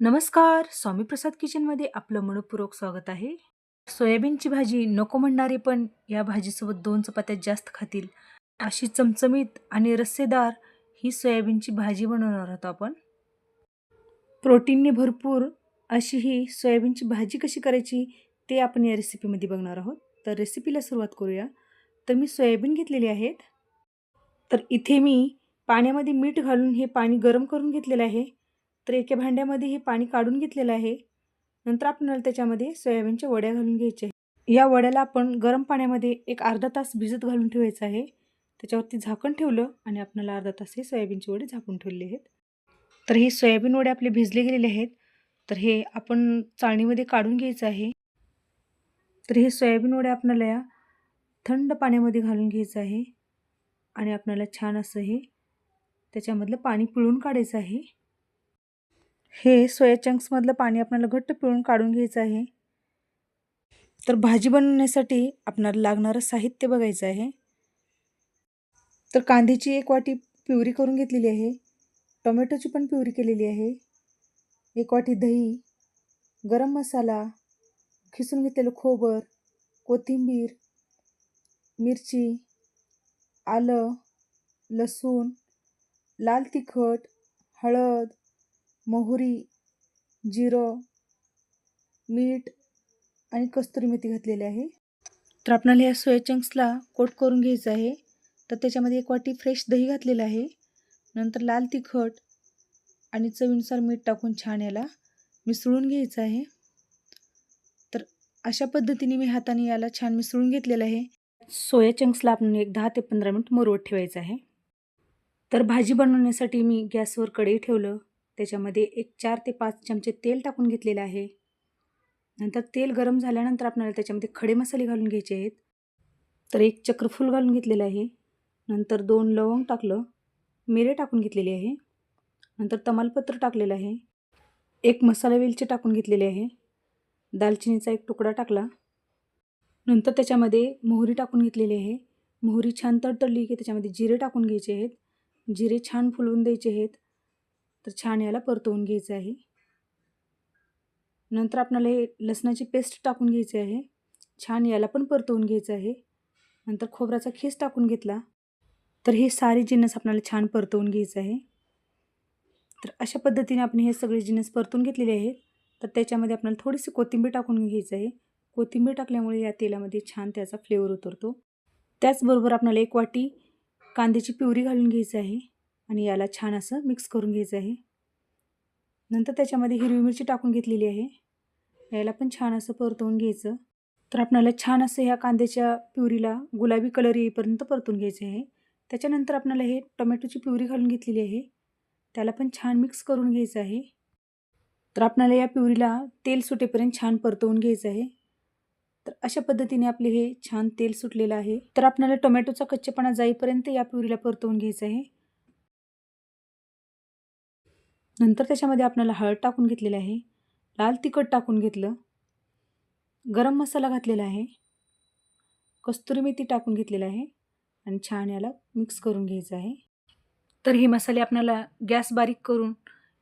नमस्कार स्वामी प्रसाद किचनमध्ये आपलं मनपूर्वक स्वागत आहे. सोयाबीनची भाजी नको म्हणणारे पण या भाजीसोबत दोन चपात्या जास्त खातील अशी चमचमीत आणि रस्सेदार ही सोयाबीनची भाजी बनवणार आहोत आपण. प्रोटीनने भरपूर अशी ही सोयाबीनची भाजी कशी करायची ते आपण या रेसिपीमध्ये बघणार आहोत. तर रेसिपीला सुरुवात करूया. तर मी सोयाबीन घेतलेली आहेत. तर इथे मी पाण्यामध्ये मीठ घालून हे पाणी गरम करून घेतलेलं आहे. तर एका भांड्यामध्ये हे पाणी काढून घेतलेलं आहे. नंतर आपल्याला त्याच्यामध्ये सोयाबीनच्या वड्या घालून घ्यायच्या या वड्याला आपण गरम पाण्यामध्ये एक अर्धा तास भिजत घालून ठेवायचं आहे. त्याच्यावरती झाकण ठेवलं आणि आपल्याला अर्धा तास हे सोयाबीनचे वडे झाकून ठेवले आहेत. तर हे सोयाबीन वडे आपले भिजले गेलेले आहेत. तर हे आपण चाळणीमध्ये काढून घ्यायचं आहे. तर हे सोयाबीन वडे आपल्याला या थंड पाण्यामध्ये घालून घ्यायचं आहे. आणि आपल्याला छान असं हे त्याच्यामधलं पाणी पिळून काढायचं आहे. हे सोया चंक्समधलं पाणी आपल्याला घट्ट पिळून काढून घ्यायचं आहे. तर भाजी बनवण्यासाठी आपणाला लागणारं साहित्य बघायचं आहे. तर कांद्याची एक वाटी प्युरी करून घेतलेली आहे. टोमॅटोची पण प्युरी केलेली आहे. एक वाटी दही गरम मसाला खिसून घेतलेलं खोबर कोथिंबीर मिरची आलं लसूण लाल तिखट हळद मोहरी जिरं मीठ आणि कस्तुरी मेथी घातलेली आहे. तर आपल्याला या सोया चंक्सला कोट करून घ्यायचं आहे. तर त्याच्यामध्ये एक वाटी फ्रेश दही घातलेलं आहे. नंतर लाल तिखट आणि चवीनुसार मीठ टाकून छान याला मिसळून घ्यायचं आहे. तर अशा पद्धतीने मी हाताने याला छान मिसळून घेतलेलं आहे. सोया चंक्सला आपण एक दहा ते पंधरा मिनिट मुरवत ठेवायचं आहे. तर भाजी बनवण्यासाठी मी गॅसवर कढई ठेवलं. त्याच्यामध्ये एक चार ते पाच चमचे तेल टाकून घेतलेलं आहे. नंतर तेल गरम झाल्यानंतर आपल्याला त्याच्यामध्ये खडे मसाले घालून घ्यायचे आहेत. तर एक चक्रफूल घालून घेतलेलं आहे. नंतर दोन लवंग टाकलं मिरे टाकून घेतलेली आहे. नंतर तमालपत्र टाकलेलं आहे. एक मसाला वेलची टाकून घेतलेली आहे. दालचिनीचा एक तुकडा टाकला. नंतर त्याच्यामध्ये मोहरी टाकून घेतलेली आहे. मोहरी छान तडतडली की त्याच्यामध्ये जिरे टाकून घ्यायचे आहेत. जिरे छान फुलवून द्यायचे आहेत. तर छान याला परतवून घ्यायचं आहे. नंतर आपल्याला हे लसणाची पेस्ट टाकून घ्यायची आहे. छान याला पण परतवून घ्यायचं आहे. नंतर खोबऱ्याचा खीस टाकून घेतला. तर हे सारे जिन्नस आपल्याला छान परतवून घ्यायचं आहे. तर अशा पद्धतीने आपण हे सगळे जिन्नस परतून घेतलेले आहेत. तर त्याच्यामध्ये आपल्याला थोडीशी कोथिंबीर टाकून घ्यायचं आहे. कोथिंबीर टाकल्यामुळे या तेलामध्ये छान त्याचा फ्लेवर उतरतो. त्याचबरोबर आपल्याला एक वाटी कांद्याची पिवरी घालून घ्यायची आहे. आणि याला छान असं मिक्स करून घ्यायचं आहे. नंतर त्याच्यामध्ये हिरवी मिरची टाकून घेतलेली आहे. याला पण छान असं परतवून घ्यायचं. तर आपल्याला छान असं ह्या कांद्याच्या प्युरीला गुलाबी कलर येईपर्यंत परतून घ्यायचं आहे. त्याच्यानंतर आपल्याला हे टोमॅटोची प्युरी घालून घेतलेली आहे. त्याला पण छान मिक्स करून घ्यायचं आहे. तर आपल्याला या प्युरीला तेल सुटेपर्यंत छान परतवून घ्यायचं आहे. तर अशा पद्धतीने आपले हे छान तेल सुटलेलं आहे. तर आपल्याला टोमॅटोचा कच्चेपणा जाईपर्यंत या प्युरीला परतवून घ्यायचं आहे. नंतर त्याच्यामध्ये आपल्याला हळद टाकून घेतलेलं आहे. लाल तिखट टाकून घेतलं. गरम मसाला घातलेला आहे. कस्तुरी मेथी टाकून घेतलेला आहे. आणि छान याला मिक्स करून घ्यायचं आहे. तर हे मसाले आपल्याला गॅस बारीक करून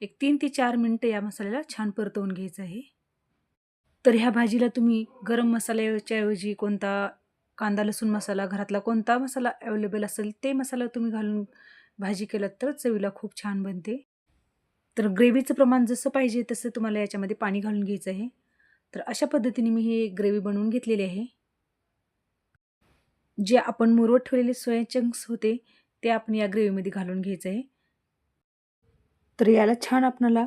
एक तीन ते चार मिनटं या मसाल्याला छान परतवून घ्यायचं आहे. तर ह्या भाजीला तुम्ही गरम मसाल्याच्या ऐवजी कोणता कांदा लसूण मसाला घरातला कोणता मसाला अवेलेबल असेल ते मसाला तुम्ही घालून भाजी केलात तर चवीला खूप छान बनते. तर ग्रेव्हीचं प्रमाण जसं पाहिजे तसं तुम्हाला याच्यामध्ये पाणी घालून घ्यायचं आहे. तर अशा पद्धतीने मी हे ग्रेव्ही बनवून घेतलेली आहे. जे आपण मुरवत ठेवलेले सोया चंक्स होते ते आपण या ग्रेव्हीमध्ये घालून घ्यायचं आहे. तर याला छान आपणाला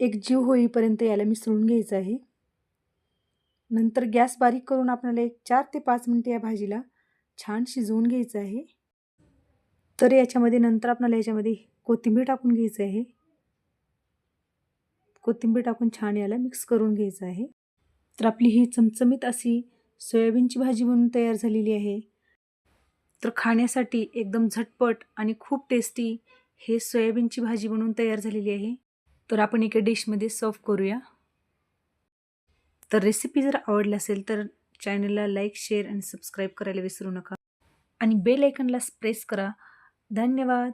एक जीव होईपर्यंत याला मिसळून घ्यायचं आहे. नंतर गॅस बारीक करून आपल्याला एक चार ते पाच मिनटं या भाजीला छान शिजवून घ्यायचं आहे. तर याच्यामध्ये नंतर आपल्याला याच्यामध्ये कोथिंबीर टाकून घ्यायचं आहे. कोथिंबीर टाकून छान याला मिक्स करून घ्यायचं आहे. तर आपली ही चमचमीत अशी सोयाबीनची भाजी बनून तयार झालेली आहे. तर खाण्यासाठी एकदम झटपट आणि खूप टेस्टी हे सोयाबीनची भाजी बनवून तयार झालेली आहे. तर आपण एका डिशमध्ये सर्व करूया. तर रेसिपी जर आवडली असेल तर चॅनलला लाईक शेअर आणि सबस्क्राईब करायला विसरू नका. आणि बेल आयकनला प्रेस करा. धन्यवाद.